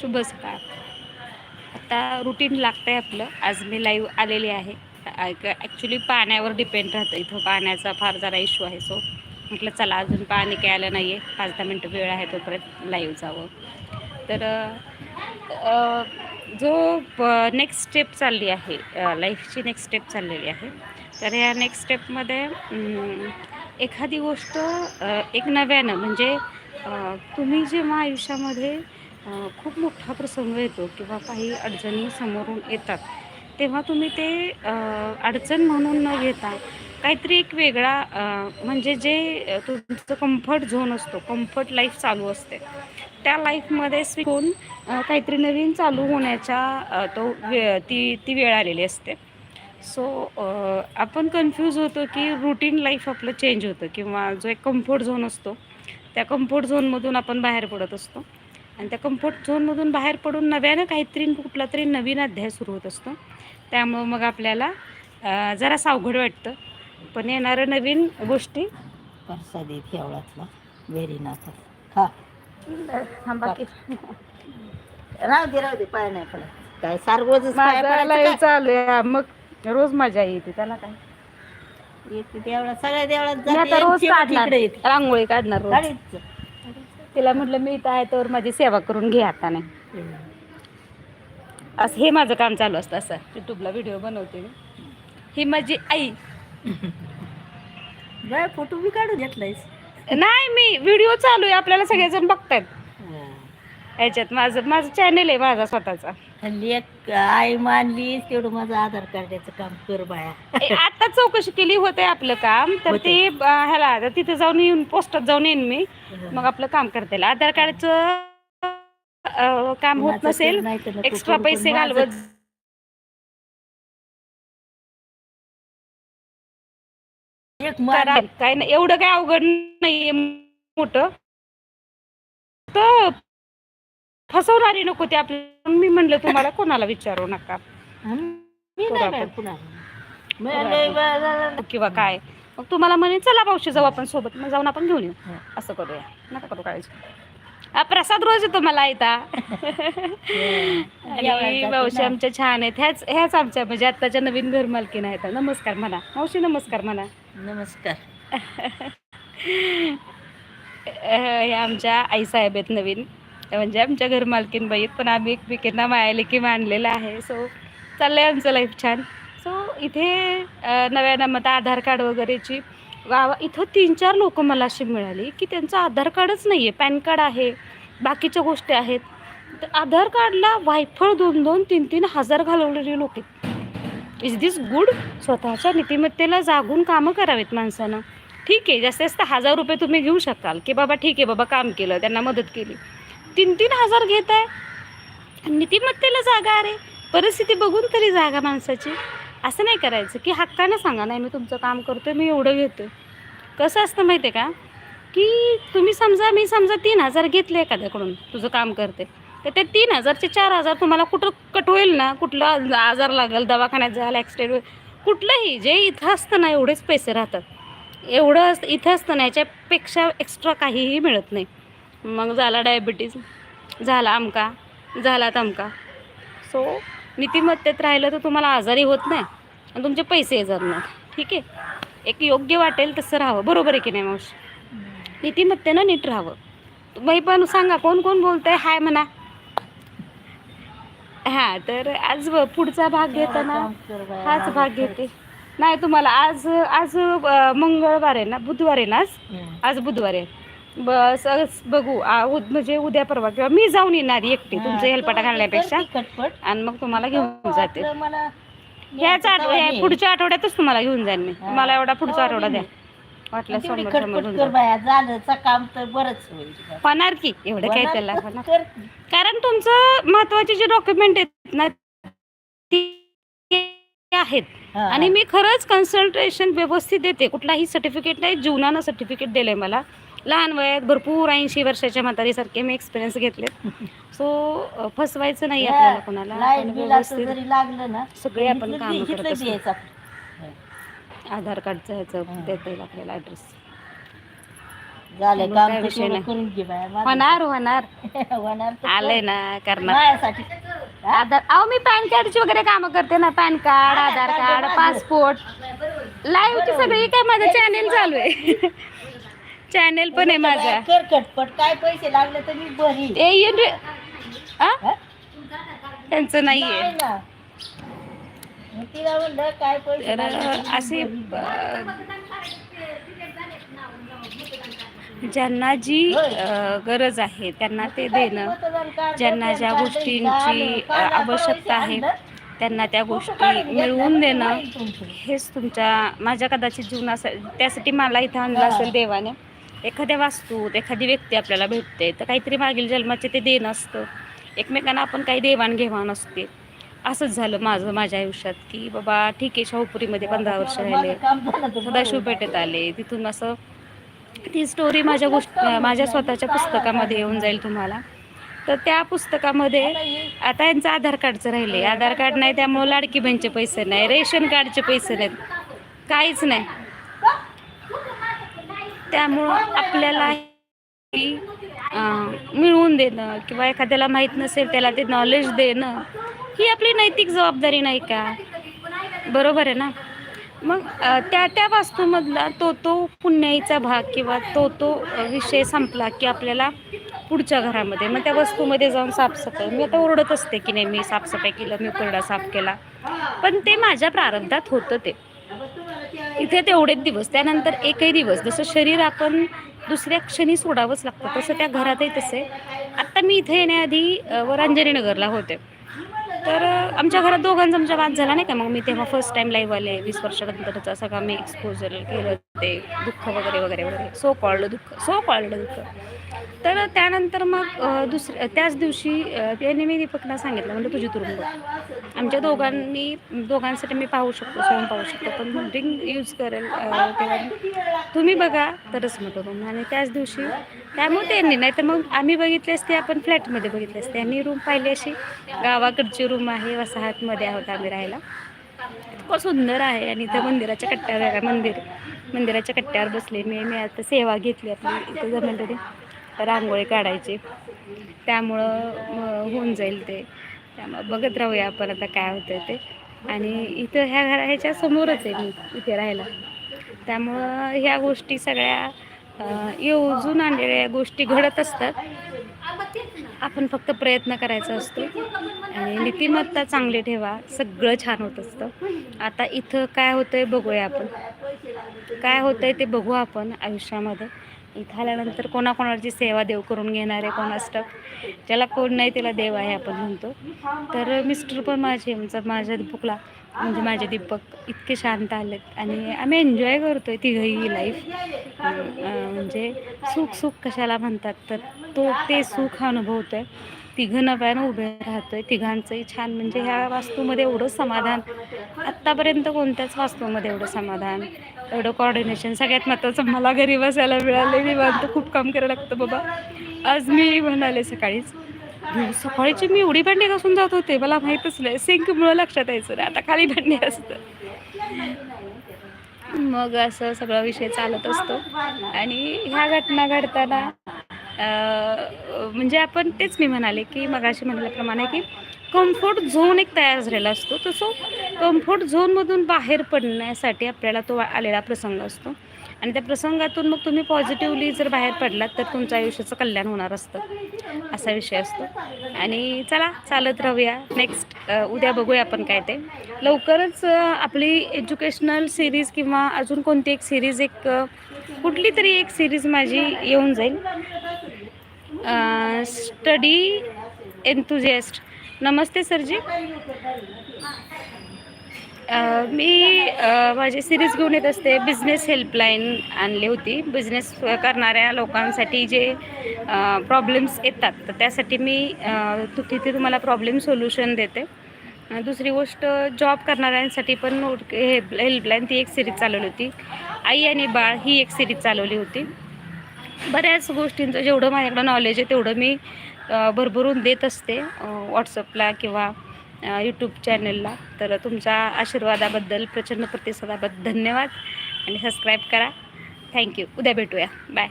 शुभ सकाळ. आता रुटीन लागतं आहे आपलं. आज मी लाईव्ह आलेली आहे. ॲक्च्युली पाण्यावर डिपेंड राहतं. इथं पाण्याचा फार जरा इश्यू आहे सो म्हटलं चला अजून पाणी काय आलं नाही आहे पाच दहा मिनटं वेळ आहे तोपर्यंत लाईव्ह जावं. तर जो नेक्स्ट स्टेप चालली आहे लाईफची नेक्स्ट स्टेप चाललेली आहे तर या नेक्स्ट स्टेपमध्ये एखादी गोष्ट एक नव्यानं म्हणजे तुम्ही जेव्हा आयुष्यामध्ये खूप मोठा प्रसंग येतो किंवा काही अडचणी समोरून येतात. तेव्हा तुम्ही ते अडचण म्हणून न घेता काहीतरी एक वेगळा म्हणजे जे तुमचं कम्फर्ट झोन असतो कम्फर्ट लाईफ चालू असते. त्या लाईफमध्ये शिकून काहीतरी नवीन चालू होण्याच्या तो वे ती ती वेळ आलेली असते. सो आपण कन्फ्यूज होतो की रुटीन लाईफ आपलं चेंज होतं किंवा जो एक कम्फर्ट झोन असतो त्या कम्फर्ट झोनमधून आपण बाहेर पडत असतो. आणि त्या कम्फर्ट झोनमधून बाहेर पडून नव्यानं काहीतरी कुठला तरी नवीन अध्याय सुरू होत असतो. त्यामुळं मग आपल्याला जरा सावघड वाटतं. पण येणारं नवीन गोष्टी. प्रसादी ठेवळातला व्हेरी नाथ खा थांबा की. राहू दे राहू दे पाय नाही पडत. काय live चालू आहे. मग रोज मजा येते त्याला काय? येते देवळा सगळ्या देवळात रोज काढणार. रांगोळी काढणार. तिला म्हटलं मी इथं आहे तर माझी सेवा करून घे आता नाही. असं हे माझं काम चालू असतं असं. युट्यूबला व्हिडिओ बनवते मी. ही माझी आई. बाय फोटो बी काढून घेतलायस? नाही मी व्हिडिओ चालू आहे आपल्याला सगळेजण बघतायत. याच्यात माझं माझं चॅनेल आहे माझा स्वतःचा. हल्ली एक आई मानली तेवढं माझं आधार कार्डाचं काम कर बाया आता चौकशी केली होते आपलं काम तर. ते अं, ह्याला आता तिथं जाऊन येऊन पोस्टात जाऊन येईन मी. मग आपलं काम करता येईल. आधार कार्डचं अं, काम होत कुणाचं नसेल तर नाही तर नको एक्स्ट्रा करू, पण पैसे माझं घालवत. एक करा मान काय नाही एवढं काय अवघड नाहीये मोठं. तर फसवणारी नको ते आपल्या मी म्हणलं तुम्हाला कोणाला विचारू नका. मी नाही लय किंवा काय. मग तुम्हाला म्हणे चला पावशी जाऊ आपण सोबत. मग जाऊन आपण घेऊन येऊ. हं. असं करूया. नका करू काळजी. हा प्रसाद रोज येतो मला येता आणि मावशी आमच्या छान आहेत. ह्याच ह्याच आमच्या म्हणजे आत्ताच्या नवीन घर मालकीन आहेत. नमस्कार म्हणा. मावशी नमस्कार म्हणा. नमस्कार. हे आमच्या आईसाहेब आहेत नवीन. म्हणजे आमच्या घर मालकीन बाईत आहेत पण आम्ही एकमेकींना मायाले की मानलेलं आहे. सो चाललं आहे आमचं लाईफ छान. सो इथे अ, नव्या नमता आधार कार्ड वगैरेची गावा इथं तीन चार लोक मला अशी मिळाली की त्यांचं आधार कार्डच नाही आहे पॅन कार्ड आहे बाकीच्या गोष्टी आहेत. तर आधार कार्डला वायफळ दोन दोन तीन तीन हजार घालवलेली लोक आहेत. इज दिस गुड स्वतःच्या नीतिमत्तेला जागून कामं करावीत माणसानं. ठीक आहे जास्तीत जास्त हजार रुपये तुम्ही घेऊ शकाल की बाबा ठीक आहे बाबा काम केलं त्यांना मदत केली. तीन तीन हजार घेत आहे. नीतिमत्तेला जागा अरे परिस्थिती बघून तरी जागा माणसाची. असं नाही करायचं की हक्कानं सांगा नाही मी तुमचं काम करतो मी एवढं घेतो कसं असतं माहिती आहे का? की तुम्ही समजा मी समजा तीन हजार घेतले एखाद्याकडून तुझं काम करते. तर ते तीन हजारचे चार हजार तुम्हाला कुठं कट होईल ना? कुठला आजार लागेल दवाखान्यात जायला ॲक्सिडेंट होईल. कुठलंही जे इथं असतं ना एवढेच पैसे राहतात. एवढं असतं इथं असतं ना याच्यापेक्षा एक्स्ट्रा काहीही मिळत नाही. मग झाला डायबिटीज झाला आमका झाला तमका. सो नीतिमत्तेत राहिलं तर तुम्हाला आजारी होत नाही आणि तुमचे पैसे नाहीत ठीक आहे? एक योग्य वाटेल तसं राहावं. बरोबर आहे की नाही मावशी? नीतिमत्तेनं नीट राहावं. तुम्ही पण सांगा कोण कोण बोलतंय? हाय म्हणा. हां तर आज पुढचा भाग घेताना. हाच भाग घेते. नाही तुम्हाला आज आज मंगळवार आहे ना? बुधवार आहे ना आज. आज बुधवार आहे. बस बघू उद- म्हणजे उद्या परवा किंवा मी जाऊन येणार एकटी तुमचं हा, हेलपाटा घालण्यापेक्षा. आणि मग तुम्हाला घेऊन जाते ह्याच आठ तवा ह्या नाही. पुढच्या आठवड्यातच तुम्हाला घेऊन जाईन मी हा. तुम्हाला एवढा पुढचा तवा आठवडा द्या. वाटलं झालंच काम तर बरंच होणार की एवढं काय त्याला. कारण तुमचं महत्त्वाचे जे डॉक्युमेंट आहेत ना ते आहेत हा. आणि मी खरंच कन्सल्टेशन व्यवस्थित देते कुठलाही सर्टिफिकेट नाही जीवनानं सर्टिफिकेट दिलंय मला लहान वयात भरपूर ऐंशी वर्षाच्या म्हातारीसारखे मी एक्सपिरियन्स घेतलेत. सो फसवायचं नाही आपल्याला कोणाला. आपण व्यवस्थित लागलं ना सगळे आपण कामं करत असतो. आधार कार्डचं ह्याचं. देता येईल आपल्याला ॲड्रेस झालं मग काम काय तर विषय तेवढं नाही. करून घे बाया माझं. होणार होणार. होणार तर आलंय. ना करणार. माझ्यासाठी. आधार अहो मी पॅन कार्डची वगैरे कामं करते ना pan card Aadhaar card passport. लाईव्हची सगळी काय माझं चॅनेल चालू आहे. चॅनेल पण आहे माझा कर खटपट काय पैसे लागले तर मी बरी रे आ? त्यांचं नाहीये नाही ना मग तिला म्हणलं काय पैसे तर लागले तर मी असे बरी. अ, ज्यांना जी अ, गरज आहे त्यांना ते देणं मतदान कार्ड, ज्यांना ज्या पॅन कार्ड, गोष्टींची. अ, आवश्यकता आहे आणलं. त्यांना त्या गोष्टी. मिळवून देणं. हेच तुमच्या माझ्या कदाचित जीवनासाठी त्यासाठी मला इथं आणलं असेल देवाने एखाद्या वास्तूत एखादी व्यक्ती आपल्याला भेटते तर काहीतरी मागील जन्माचे ते देणं असतं. एकमेकांना आपण काही देवाणघेवाण असते. असंच झालं माझं माझ्या आयुष्यात की बाबा ठीक आहे शाहूपुरीमध्ये पंधरा वर्ष राहिले. माझं सदाशिव पेठेत आले. तिथून असं ती स्टोरी माझ्या गोष्ट माझ्या स्वतःच्या पुस्तकामध्ये येऊन जाईल तुम्हाला. तर त्या पुस्तकामध्ये आता यांचं आधार कार्डचं राहिले आधार कार्ड नाही त्यामुळं लाडकी बहिणीचे पैसे नाही रेशन कार्डचे पैसे नाहीत. काहीच नाही. त्यामुळं आपल्याला मिळवून देणं किंवा एखाद्याला माहीत नसेल त्याला ते नॉलेज देणं ही आपली नैतिक जबाबदारी नाही का? बरोबर आहे ना? मग त्या त्या वास्तूमधला तो तो पुण्याईचा भाग किंवा तो तो विषय संपला की आपल्याला पुढच्या घरामध्ये मग त्या वस्तूमध्ये जाऊन साफसफाई मी आता ओरडत असते की नाही मी साफसफाई केलं मी कोरडा साफ केला. पण ते माझ्या प्रारब्धात होतं ते. इथे तेवढेच दिवस त्यानंतर एकही दिवस. जसं शरीर आपण दुसऱ्या क्षणी सोडावंच लागतं तसं त्या घरातही तसे. आत्ता मी इथे येण्याआधी वरांजनी नगरला होते. तर आमच्या घरात दोघांचा आमच्या वाद झाला नाही का? मग मी तेव्हा फर्स्ट टाईम लाईव्ह आले वीस असं का मी एक्सपोजर केलं ते दुःख वगैरे वगैरे वगैरे. सो कॉल्ड दुःख सो कॉल्ड दुःख. तर त्यानंतर मग दुसऱ्या त्याच दिवशी त्याने मी दीपकला सांगितलं म्हणजे तुझी तुरुंग. आमच्या दोघांनी दोघांसाठी मी पाहू शकतो स्वयं पाहू शकतो पण ड्रिंक यूज करेल तेव्हा तुम्ही बघा तरच मग आणि त्याच दिवशी त्यामुळे त्यांनी नाही तर मग आम्ही बघितले असते आपण फ्लॅटमध्ये बघितले असते आम्ही रूम पाहिली अशी गावाकडची रूम आहे वसाहतमध्ये आहोत आम्ही राहायला. खूप सुंदर आहे आणि इथं मंदिराच्या कट्ट्यावर आहे मंदिर. मंदिराच्या कट्ट्यावर बसले मी. मी आता सेवा घेतली आपली इथं जमेल तरी. रांगोळी काढायची. त्यामुळं होऊन जाईल ते. त्यामुळं बघत राहूया आपण आता काय होतं ते. आणि इथं ह्या घरा ह्याच्या समोरच आहे मी इथे राहायला. त्यामुळं ह्या गोष्टी सगळ्या योजून आणलेल्या गोष्टी घडत असतात. आपण फक्त प्रयत्न करायचा असतो. आणि नीतिमत्ता चांगली ठेवा सगळं छान होत असतं. आता इथं काय होतंय बघूया आपण. काय होतंय ते बघू आपण आयुष्यामध्ये. इथं आल्यानंतर कोणाकोणाची सेवा देव करून घेणार आहे कोणास ज्याला कोण नाही त्याला देव आहे आपण म्हणतो. तर मिस्टर पण माझे म्हणजे माझ्या दीपकला म्हणजे माझे दीपक इतके शांत आलेत. आणि आम्ही एन्जॉय करतो आहे तिघही लाईफ म्हणजे सुख सुख कशाला म्हणतात तर तो ते सुख अनुभवतो आहे तिघं नव्यानं उभे राहतोय. तिघांचंही छान. म्हणजे ह्या वास्तूमध्ये एवढं समाधान. आत्तापर्यंत कोणत्याच वास्तूमध्ये एवढं समाधान? एवढं कॉर्डिनेशन सगळ्यात महत्त्वाचं मला घरी बसायला मिळालं निवांत खूप काम करायला लागतं बाबा. आज मी म्हणाले सकाळीच सकाळीची मी एवढी भांडी घासून जात होते. मला माहीतच नाही. सिंकमुळं लक्षात यायचं नाही. आता खाली भांडी असतं. मग असं सगळा विषय चालत असतो. आणि ह्या घटना घडताना म्हणजे आपण तेच मी म्हणाले की मगाशी म्हटल्याप्रमाणे की कम्फर्ट झोन एक तयार झालेला असतो. तसो कम्फर्ट झोनमधून बाहेर पडण्यासाठी आपल्याला तो आलेला प्रसंग असतो. आणि त्या प्रसंगातून मग तुम्ही पॉझिटिव्हली जर बाहेर पडलात तर तुमच्या आयुष्याचं कल्याण होणार असतं. असा विषय असतो. आणि चला चालत राहूया. नेक्स्ट उद्या बघूया आपण काय ते. लवकरच आपली एज्युकेशनल सिरीज किंवा अजून कोणती एक सिरीज एक कुठली तरी एक सिरीज माझी येऊन जाईल. स्टडी एन्थुझिएस्ट नमस्ते सरजी. मी माझे माझी सिरीज घेऊन येत असते. बिझनेस हेल्पलाईन आणली होती. बिझनेस करणाऱ्या लोकांसाठी जे प्रॉब्लेम्स येतात तर त्यासाठी मी तु तिथे तुम्हाला प्रॉब्लेम सोल्युशन देते. दुसरी गोष्ट जॉब करणाऱ्यांसाठी पण हे हेल्पलाईन ती एक सिरीज चालवली होती. आई आणि बाळ ही एक सिरीज चालवली होती. बऱ्याच गोष्टींचं जेवढं माझ्याकडं नॉलेज आहे तेवढं मी भरभरून देत असते व्हॉट्सअपला किंवा यूट्यूब चॅनलला तर तुमच्या आशीर्वादाबद्दल प्रचंड प्रतिसादाबद्दल धन्यवाद. आणि सबस्क्राईब करा. थँक्यू उद्या भेटूया. बाय